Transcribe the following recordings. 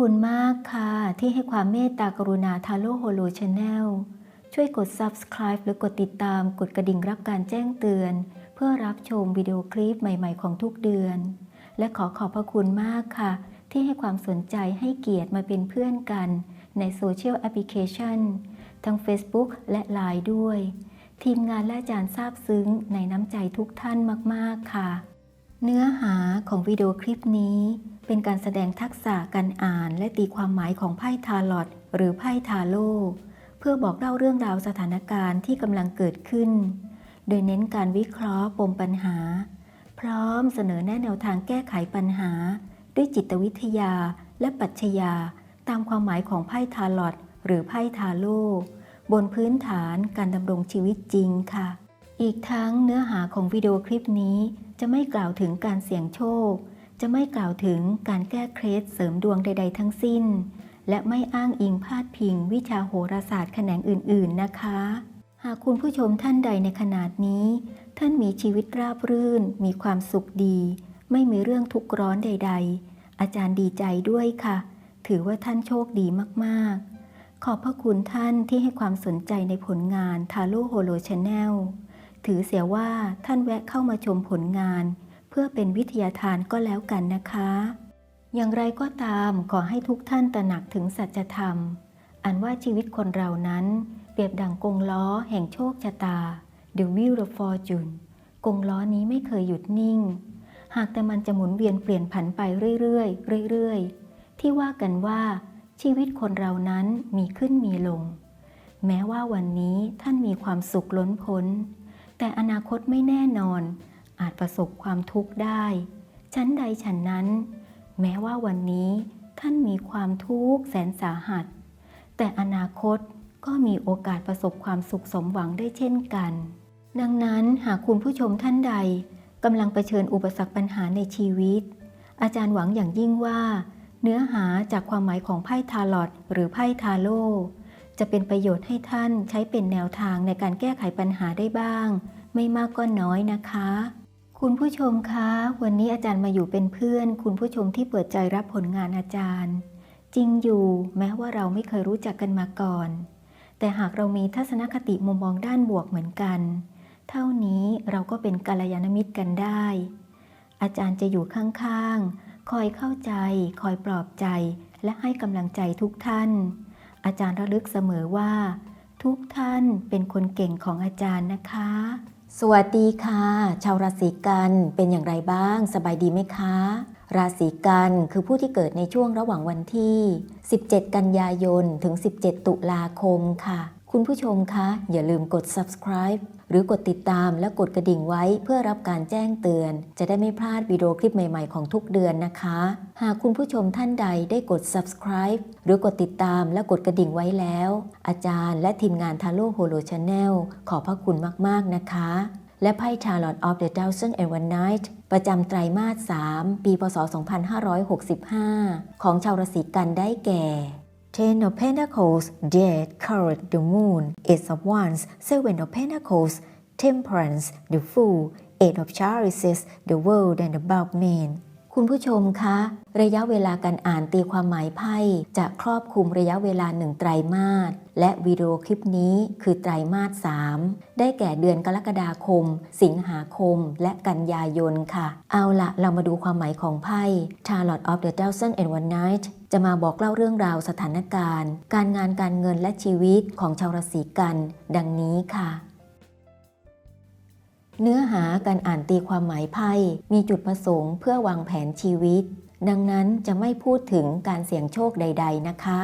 อบคุณมากค่ะ ที่ให้ความเมตตากรุณาทาโร่โฮโลชาแนลช่วยกด subscribe หรือกดติดตามกดกระดิ่งรับการแจ้งเตือน เพื่อรับชมวิดีโอคลิปใหม่ๆของทุกเดือน และขอขอบพระคุณมากค่ะ ที่ให้ความสนใจให้เกียรติมาเป็นเพื่อนกัน ในโซเชียลแอปพลิเคชัน ทั้ง Facebook และ Line ด้วย ทีมงานและอาจารย์ซาบซึ้งในน้ำใจทุกท่านมากๆค่ะ เนื้อหาของวิดีโอคลิปนี้ เป็นการแสดงทักษะการอ่านและตีความหมายของไพ่ทาลอตหรือไพ่ทาโร่เพื่อบอกเล่าเรื่องราวสถานการณ์ที่กำลังเกิดขึ้น โดยเน้นการวิเคราะห์ปมปัญหา พร้อมเสนอแนะแนวทางแก้ไขปัญหา ด้วยจิตวิทยาและปรัชญาตามความหมายของไพ่ทาลอตหรือไพ่ทาโร่บนพื้นฐานการดำรงชีวิตจริงค่ะ อีกทั้งเนื้อหาของวิดีโอคลิปนี้จะไม่กล่าวถึงการเสี่ยงโชค จะไม่กล่าวถึงการแก้เคล็ดเสริมดวงใด ๆ ทั้งสิ้น และไม่อ้างอิงพาดพิง วิชาโหราศาสตร์แขนงอื่น ๆ นะคะ หากคุณผู้ชมท่านใดในขนาดนี้ ท่านมีชีวิตราบรื่น มีความสุขดี ไม่มีเรื่องทุกข์ร้อนใด ๆ อาจารย์ดีใจด้วยค่ะ ถือว่าท่านโชคดีมาก ๆ ขอบพระคุณท่านที่ให้ความสนใจในผลงานทาโร่โฮโลชาแนลถือเสียว่าท่านแวะเข้ามาชมผลงาน เพื่อเป็นวิทยาทานก็แล้วกันนะคะ อย่างไรก็ตามขอให้ทุกท่านตระหนักถึงสัจธรรม อันว่าชีวิตคนเรานั้น เปรียบดังกงล้อแห่งโชคชะตา The Wheel of Fortune กงล้อนี้ไม่เคยหยุดนิ่ง หากแต่มันจะหมุนเวียนเปลี่ยนผันไปเรื่อยๆเรื่อยๆ ที่ว่ากันว่าชีวิตคนเรานั้นมีขึ้นมีลง แม้ว่าวันนี้ท่านมีความสุขล้นพ้น แต่อนาคตไม่แน่นอน อาจประสบความทุกข์ได้ ชั้นใดฉันนั้น แม้ว่าวันนี้ท่านมีความทุกข์แสนสาหัส แต่อนาคตก็มีโอกาสประสบความสุขสมหวังได้เช่นกัน ดังนั้นหากคุณผู้ชมท่านใดกำลังเผชิญอุปสรรคปัญหาในชีวิต อาจารย์หวังอย่างยิ่งว่า เนื้อหาจากความหมายของไพ่ทาลอตหรือไพ่ทาโร่จะเป็นประโยชน์ให้ท่านใช้เป็นแนวทางในการแก้ไขปัญหาได้บ้าง ไม่มากก็น้อยนะคะ คุณผู้ชมคะ วันนี้อาจารย์มาอยู่เป็นเพื่อน คุณผู้ชมที่เปิดใจรับผลงานอาจารย์ จริงอยู่แม้ว่าเราไม่เคยรู้จักกันมาก่อน แต่หากเรามีทัศนคติมุมมองด้านบวกเหมือนกัน เท่านี้เราก็เป็นกัลยาณมิตรกันได้ อาจารย์จะอยู่ข้างๆ คอยเข้าใจ คอยปลอบใจ และให้กำลังใจทุกท่าน อาจารย์ระลึกเสมอว่า ทุกท่านเป็นคนเก่งของอาจารย์นะคะ สวัสดีค่ะ ชาวราศีกันเป็นอย่างไรบ้าง สบายดีไหมคะ ราศีกันคือผู้ที่เกิดในช่วงระหว่างวันที่ 17 กันยายน ถึง 17 ตุลาคมค่ะ คุณผู้ชมคะ อย่าลืมกด subscribe หรือกดติดตามและกดกระดิ่งไว้เพื่อรับการแจ้งเตือน จะได้ไม่พลาดวิดีโอคลิปใหม่ๆของทุกเดือนนะคะ หากคุณผู้ชมท่านใดได้กด subscribe หรือกดติดตามและกดกระดิ่งไว้แล้ว อาจารย์และทีมงานทาโร่โฮโลชาแนลขอบพระคุณมากๆนะคะ และไพ่ Charlotte of the Thousand and One Night ประจำไตรมาส 3 ปี พศ 2565 ของชาวราศีกันได้แก่ Ten of Pentacles Dead Card the Moon Ace of Wands. Seven of Pentacles Temperance the Fool. Eight of Chalices the World and the Above Man คุณผู้ชมคะ ระยะเวลาการอ่านตีความหมายไพ่จะครอบคลุมระยะเวลาหนึ่งไตรมาสและวิดีโอคลิปนี้คือไตรมาส 3 ได้แก่เดือนกรกฎาคม สิงหาคม และกันยายนค่ะ เอาละเรามาดูความหมายของไพ่ Charlotte of the Thousand and One Night จะมาบอกเล่าเรื่องราวสถานการณ์ การงานการเงินและชีวิตของชาวราศีกัน ดังนี้ค่ะ เนื้อหาการอ่านตีความหมายไพ่มีจุดประสงค์เพื่อวางแผนชีวิต ดังนั้นจะไม่พูดถึงการเสี่ยงโชคใด ๆ นะคะ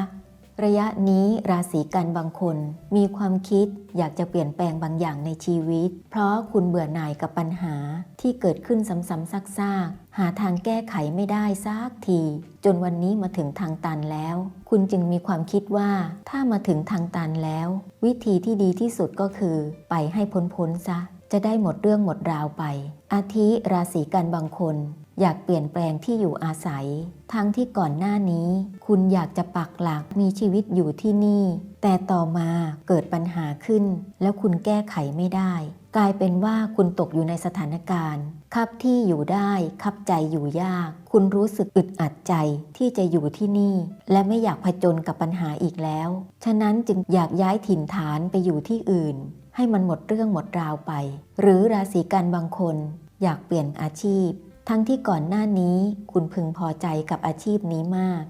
ระยะนี้ราศีกันบางคน มีความคิดอยากจะเปลี่ยนแปลงบางอย่างในชีวิต เพราะคุณเบื่อหน่ายกับปัญหาที่เกิดขึ้นซ้ำๆซากๆหาทางแก้ไขไม่ได้สักที จนวันนี้มาถึงทางตันแล้ว คุณจึงมีความคิดว่าถ้ามาถึงทางตันแล้ว วิธีที่ดีที่สุดก็คือ ไปให้พ้นๆซะ จะได้หมดเรื่องหมดราวไป อาทิราศีกันบางคน อยากเปลี่ยนแปลงที่อยู่อาศัย ทั้งที่ก่อนหน้านี้ คุณอยากจะปักหลักมีชีวิตอยู่ที่นี่ แต่ต่อมาเกิดปัญหาขึ้น แล้วคุณแก้ไขไม่ได้ กลายเป็นว่าคุณตกอยู่ในสถานการณ์ คับที่อยู่ได้คับใจอยู่ยาก คุณรู้สึกอึดอัดใจที่จะอยู่ที่นี่ และไม่อยากผจญกับปัญหาอีกแล้ว ฉะนั้นจึงอยากย้ายถิ่นฐานไปอยู่ที่อื่น ให้มันหมดเรื่องหมดราวไป หรือราศีกันบางคนอยากเปลี่ยนอาชีพ ทั้งที่ก่อนหน้านี้คุณพึงพอใจกับอาชีพนี้มาก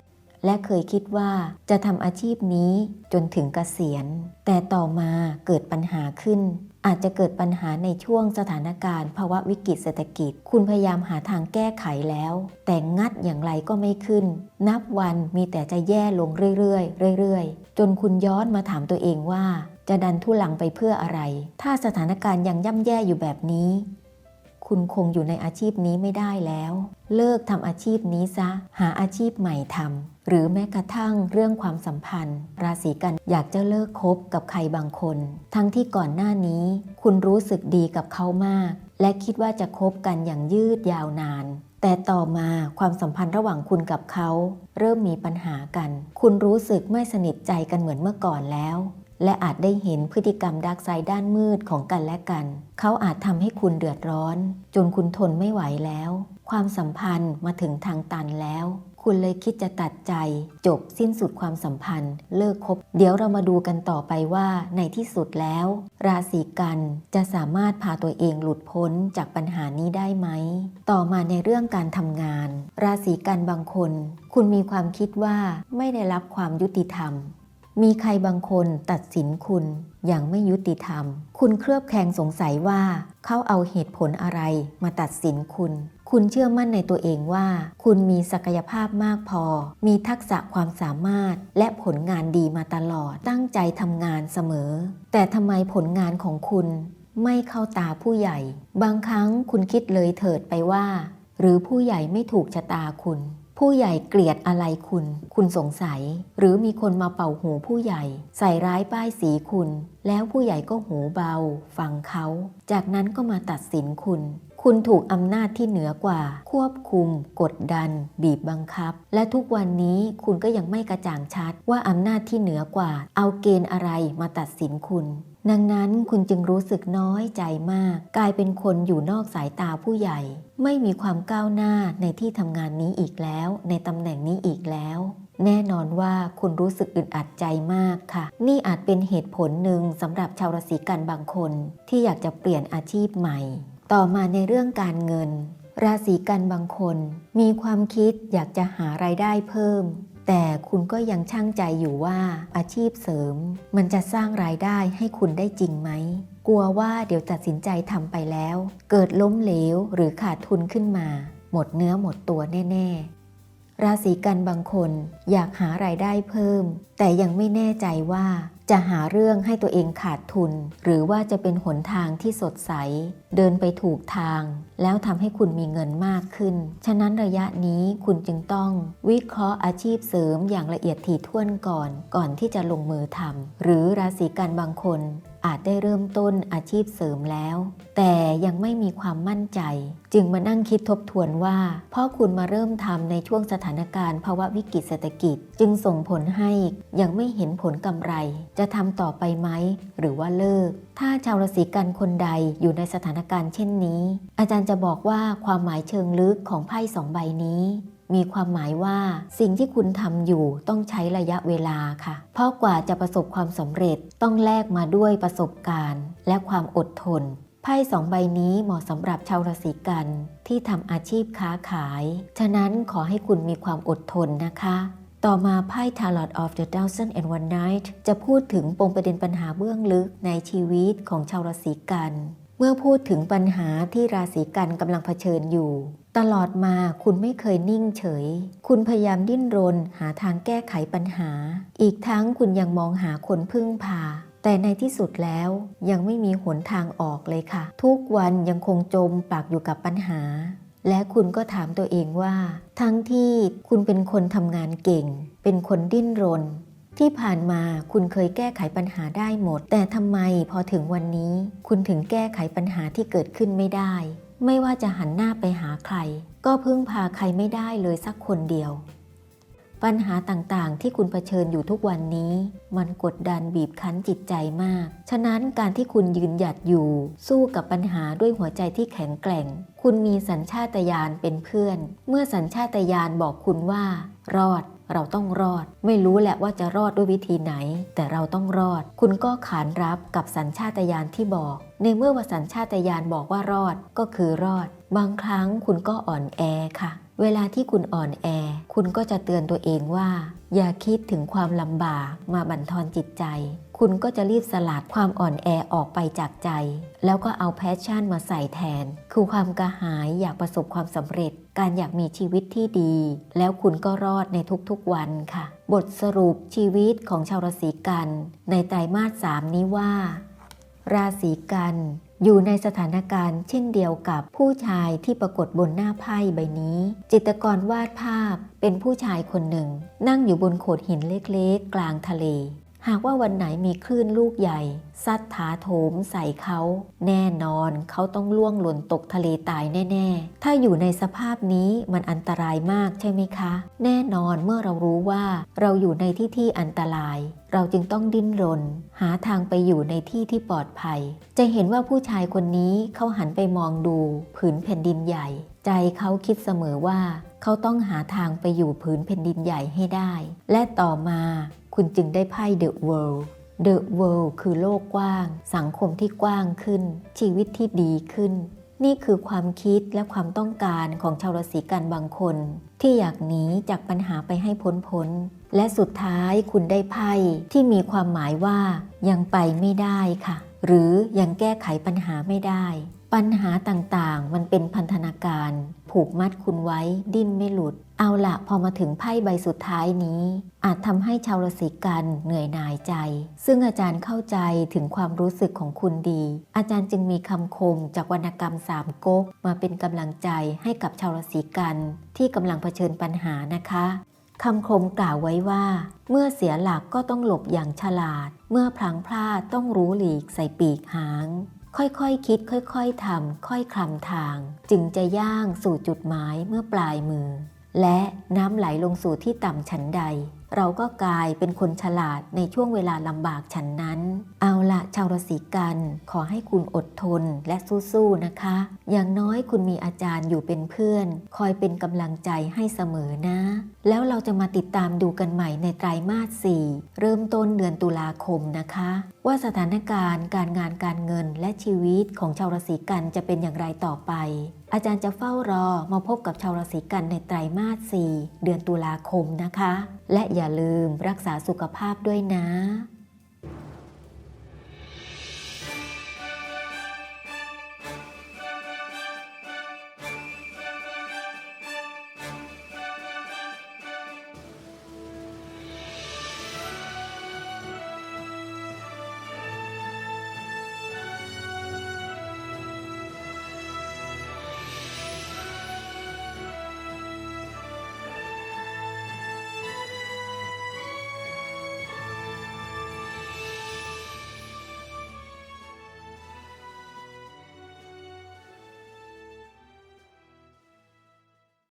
และเคยคิดว่าจะทำอาชีพนี้จนถึงเกษียณ แต่ต่อมาเกิดปัญหาขึ้น อาจจะเกิดปัญหาในช่วงสถานการณ์ภาวะวิกฤตเศรษฐกิจ คุณพยายามหาทางแก้ไขแล้ว แต่งัดอย่างไรก็ไม่ขึ้น นับวันมีแต่จะแย่ลงเรื่อยๆเรื่อยๆ จนคุณย้อนมาถามตัวเองว่า จะดันทุลังไปเพื่ออะไร ถ้าสถานการณ์ยังย่ำแย่อยู่แบบนี้ คุณคงอยู่ในอาชีพนี้ไม่ได้แล้ว เลิกทำอาชีพนี้ซะ หาอาชีพใหม่ทำหรือแม้กระทั่งเรื่องความสัมพันธ์ ราศีกันอยากจะเลิกคบกับใครบางคน ทั้งที่ก่อนหน้านี้ คุณรู้สึกดีกับเขามาก และคิดว่าจะคบกันอย่างยืดยาวนาน แต่ต่อมาความสัมพันธ์ระหว่างคุณกับเขา เริ่มมีปัญหากัน คุณรู้สึกไม่สนิทใจกันเหมือนเมื่อก่อนแล้ว และอาจได้เห็นพฤติกรรมดักไซด์ด้านมืดของกันและกัน เขาอาจทำให้คุณเดือดร้อน จนคุณทนไม่ไหวแล้ว ความสัมพันธ์มาถึงทางตันแล้ว คุณเลยคิดจะตัดใจ จบสิ้นสุดความสัมพันธ์ เลิกคบ เดี๋ยวเรามาดูกันต่อไปว่าในที่สุดแล้ว ราศีกันจะสามารถพาตัวเองหลุดพ้นจากปัญหานี้ได้ไหม ต่อมาในเรื่องการทำงาน ราศีกันบางคน คุณมีความคิดว่าไม่ได้รับความยุติธรรม มีใครบางคนตัดสินคุณอย่างไม่ยุติธรรม คุณเคลือบแคลงสงสัยว่าเขาเอาเหตุผลอะไรมาตัดสินคุณ คุณเชื่อมั่นในตัวเองว่า คุณมีศักยภาพมากพอ มีทักษะความสามารถ และผลงานดีมาตลอด ตั้งใจทำงานเสมอ แต่ทำไมผลงานของคุณไม่เข้าตาผู้ใหญ่ บางครั้งคุณคิดเลยเถิดไปว่า หรือผู้ใหญ่ไม่ถูกชะตาคุณ ผู้ใหญ่เกลียดอะไรคุณ คุณสงสัย หรือมีคนมาเป่าหูผู้ใหญ่ ใส่ร้ายป้ายสีคุณ แล้วผู้ใหญ่ก็หูเบา ฟังเขา จากนั้นก็มาตัดสินคุณ คุณถูกอำนาจที่เหนือกว่า ควบคุม กดดัน บีบบังคับ และทุกวันนี้คุณก็ยังไม่กระจ่างชัด ว่าอำนาจที่เหนือกว่า เอาเกณฑ์อะไรมาตัดสินคุณ ดังนั้นคุณจึงรู้สึกน้อยใจมาก กลายเป็นคนอยู่นอกสายตาผู้ใหญ่ ไม่มีความก้าวหน้าในที่ทำงานนี้อีกแล้ว ในตำแหน่งนี้อีกแล้ว แน่นอนว่าคุณรู้สึกอึดอัดใจมากค่ะ นี่อาจเป็นเหตุผลหนึ่งสำหรับชาวราศีกันบางคน ที่อยากจะเปลี่ยนอาชีพใหม่ ต่อมาในเรื่องการเงิน ราศีกันบางคน มีความคิดอยากจะหารายได้เพิ่ม แต่คุณก็ยังช่างใจอยู่ว่าอาชีพเสริม มันจะสร้างรายได้ให้คุณได้จริงไหม กลัวว่าเดี๋ยวตัดสินใจทำไปแล้ว เกิดล้มเหลวหรือขาดทุนขึ้นมา หมดเนื้อหมดตัวแน่ๆ ราศีกันบางคนอยากหารายได้เพิ่ม แต่ยังไม่แน่ใจว่าจะหาเรื่องให้ตัวเองขาดทุน หรือว่าจะเป็นหนทางที่สดใส เดินไปถูกทาง แล้วทำให้คุณมีเงินมากขึ้น ฉะนั้นระยะนี้คุณจึงต้องวิเคราะห์อาชีพเสริมอย่างละเอียดถี่ถ้วนก่อน ก่อนที่จะลงมือทำหรือราศีกันบางคน อาจได้เริ่มต้นอาชีพเสริมแล้ว แต่ยังไม่มีความมั่นใจ จึงมานั่งคิดทบทวนว่าพราะคุณมาเริ่มทำในช่วงสถานการณ์ภาวะวิกฤตเศรษฐกิจ จึงส่งผลให้ยังไม่เห็นผลกำไร จะทำต่อไปไหม หรือว่าเลิก ถ้าชาวราศีกันคนใดอยู่ในสถานการณ์เช่นนี้ อาจารย์จะบอกว่าความหมายเชิงลึกของไพ่สองใบนี้ มีความหมายว่าสิ่งที่คุณทำอยู่ต้องใช้ระยะเวลาค่ะ เพราะกว่าจะประสบความสำเร็จต้องแลกมาด้วยประสบการณ์ และความอดทนไพ่สองใบนี้เหมาะสำหรับชาวราศีกันที่ทำอาชีพค้าขาย ฉะนั้นขอให้คุณมีความอดทนนะคะ ต่อมาไพ่ Tarot of the Thousand and One Night จะพูดถึงปมประเด็นปัญหาเบื้องลึกในชีวิตของชาวราศีกัน เมื่อพูดถึงปัญหาที่ราศีกันกำลังเผชิญอยู่ ตลอดมาคุณไม่เคยนิ่งเฉย คุณพยายามดิ้นรนหาทางแก้ไขปัญหา อีกทั้งคุณยังมองหาคนพึ่งพา แต่ในที่สุดแล้วยังไม่มีหนทางออกเลยค่ะ ทุกวันยังคงจมปากอยู่กับปัญหา และคุณก็ถามตัวเองว่า ทั้งที่คุณเป็นคนทำงานเก่ง เป็นคนดิ้นรน ที่ผ่านมาคุณเคยแก้ไขปัญหาได้หมด แต่ทำไมพอถึงวันนี้ คุณถึงแก้ไขปัญหาที่เกิดขึ้นไม่ได้ ไม่ว่าจะหันหน้าไปหาใคร ก็พึ่งพาใครไม่ได้เลยสักคนเดียว ปัญหาต่างๆ ที่คุณเผชิญอยู่ทุกวันนี้ มันกดดันบีบคั้นจิตใจมาก ฉะนั้นการที่คุณยืนหยัดอยู่ สู้กับปัญหาด้วยหัวใจที่แข็งแกร่ง คุณมีสัญชาตญาณเป็นเพื่อน เมื่อสัญชาตญาณบอกคุณว่า รอด เราต้องรอด ไม่รู้แหละว่าจะรอดด้วยวิธีไหน แต่เราต้องรอด คุณก็ขานรับกับสัญชาตญาณที่บอก ในเมื่อว่าสัญชาตญาณบอกว่ารอดก็คือรอด บางครั้งคุณก็อ่อนแอค่ะ เวลาที่คุณอ่อนแอ คุณก็จะเตือนตัวเองว่า อย่าคิดถึงความลำบากมาบั่นทอนจิตใจ คุณก็จะรีบสลัดความอ่อนแอออกไปจากใจ แล้วก็เอาแพชชั่นมาใส่แทน คือความกระหายอยากประสบความสำเร็จ การอยากมีชีวิตที่ดี แล้วคุณก็รอดในทุกๆวันค่ะ บทสรุปชีวิตของชาวราศีกัน ในไตรมาสสามนี้ว่า ราศีกัน อยู่ในสถานการณ์เช่นเดียวกับผู้ชายที่ปรากฏบนหน้าไพ่ใบนี้ จิตรกรวาดภาพเป็นผู้ชายคนหนึ่ง นั่งอยู่บนโขดหินเล็กๆ กลางทะเล หากว่าวันไหนมีคลื่นลูกใหญ่ ซัดถาโถมใส่เขา แน่นอนเขาต้องล่วงหล่นตกทะเลตายแน่ ๆ ถ้าอยู่ในสภาพนี้มันอันตรายมากใช่ไหมคะ แน่นอนเมื่อเรารู้ว่าเราอยู่ในที่ที่อันตราย เราจึงต้องดิ้นรน หาทางไปอยู่ในที่ที่ปลอดภัย จะเห็นว่าผู้ชายคนนี้เขาหันไปมองดูผืนแผ่นดินใหญ่ ใจเขาคิดเสมอว่าเขาต้องหาทางไปอยู่ผืนแผ่นดินใหญ่ให้ได้ และต่อมา คุณจึงได้ไพ่ The World The World คือโลกกว้าง สังคมที่กว้างขึ้น ชีวิตที่ดีขึ้น นี่คือความคิดและความต้องการของชาวราศีกันบางคน ที่อยากหนีจากปัญหาไปให้พ้นพ้น และสุดท้ายคุณได้ไพ่ที่มีความหมายว่ายังไปไม่ได้ค่ะ หรือยังแก้ไขปัญหาไม่ได้ ปัญหาต่างๆ มันเป็นพันธนาการ ผูกมัดคุณไว้ดิ้นไม่หลุด เอาละพอมาถึงไพ่ใบสุดท้ายนี้ อาจทำให้ชาวราศีกันเหนื่อยหน่ายใจ ซึ่งอาจารย์เข้าใจถึงความรู้สึกของคุณดี อาจารย์จึงมีคำคมจากวรรณกรรมสามก๊กมาเป็นกำลังใจให้กับชาวราศีกันที่กำลังเผชิญปัญหานะคะคำคมกล่าวไว้ว่า เมื่อเสียหลักก็ต้องหลบอย่างฉลาด เมื่อพลังพลาดต้องรู้หลีกใส่ปีกหาง ค่อยๆคคิดค่อยๆทำค่อยคลำทาง จึงจะย่างสู่จุดหมายเมื่อปลายมือ และน้ำไหลลงสู่ที่ต่ำฉันใด เราก็กลายเป็นคนฉลาดในช่วงเวลาลำบากฉันนั้น เอาละชาวราศีกัน ขอให้คุณอดทนและสู้ๆนะคะ อย่างน้อยคุณมีอาจารย์อยู่เป็นเพื่อน คอยเป็นกำลังใจให้เสมอนะ แล้วเราจะมาติดตามดูกันใหม่ในไตรมาส 4 เริ่มต้นเดือนตุลาคมนะคะ ว่าสถานการณ์ การงานการเงินและชีวิตของชาวราศีกันจะเป็นอย่างไรต่อไป อาจารย์จะเฝ้ารอมาพบกับชาวราศีกันในไตรมาส 4 เดือนตุลาคมนะคะ และอย่าลืมรักษาสุขภาพด้วยนะ